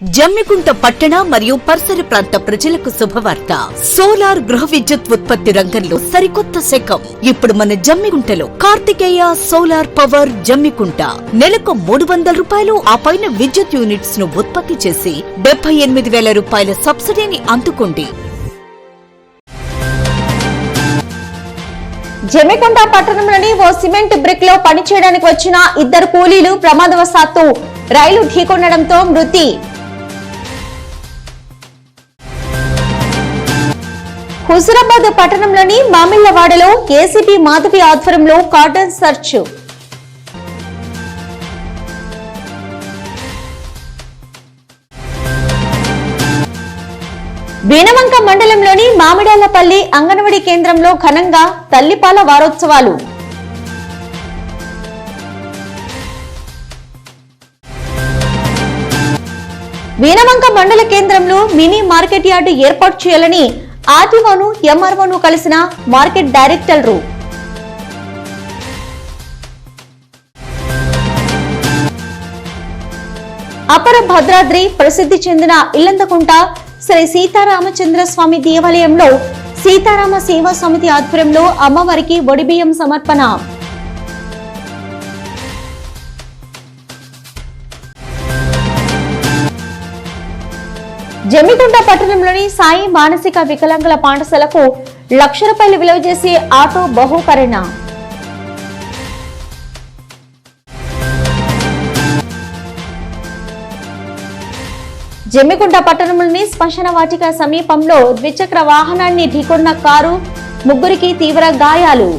జమ్మికుంట పట్టణ మరియు పరిసర ప్రాంత ప్రజలకు శుభవార్త. సోలార్ గృహ విద్యుత్ ఉత్పత్తి రంగంలో సరికొత్త శకం. ఇప్పుడు మన జమ్మికుంటలో కార్తికేయ సోలార్ పవర్ జమ్మికుంట. నెలకు మూడు వందల రూపాయలు ఆ పైన విద్యుత్ యూనిట్స్ను ఉత్పత్తి చేసి డెబ్బై ఎనిమిది వేల రూపాయల సబ్సిడీని అందుకోండి. జమ్మికుంట పట్టణంలోని ఓ సిమెంట్ బ్రిక్లో పనిచేయడానికి వచ్చిన ఇద్దరు కూలీలు ప్రమాదవశాత్తు. రైలు ఢీకొనడంతో మృతి. హుజురాబాద్ పట్టణంలోని మామిళ్ళవాడలో ఏసీపీ మాధవి ఆధ్వర్యంలో కాటన్ సర్చ్. బీనవంక మండలంలోని మామిడాలపల్లి అంగన్వాడీ కేంద్రంలో ఘనంగా తల్లిపాల వారోత్సవాలు. వీనవంక మండల కేంద్రంలో మినీ మార్కెట్ యార్డు ఏర్పాటు చేయాలని ఆర్టీఓను ఎంఆర్ఓను కలిసిన మార్కెట్ డైరెక్టర్లు. అపర భద్రాద్రి ప్రసిద్ధి చెందిన ఇల్లందకుంట శ్రీ సీతారామచంద్ర స్వామి దేవాలయంలో సీతారామ సేవా సమితి ఆధ్వర్యంలో అమ్మవారికి ఒడిబియ్యం సమర్పణ. జమ్మికుంట పట్టణంలోని సాయి మానసిక వికలాంగుల పాఠశాలకు లక్ష రూపాయలు విలువ చేసే ఆటో బహుకరణ. జమ్మికుంట పట్టణంలోని శ్మశాన వాటిక సమీపంలో ద్విచక్ర వాహనాన్ని ఢీకొన్న కారు ముగ్గురికి తీవ్ర గాయాలు.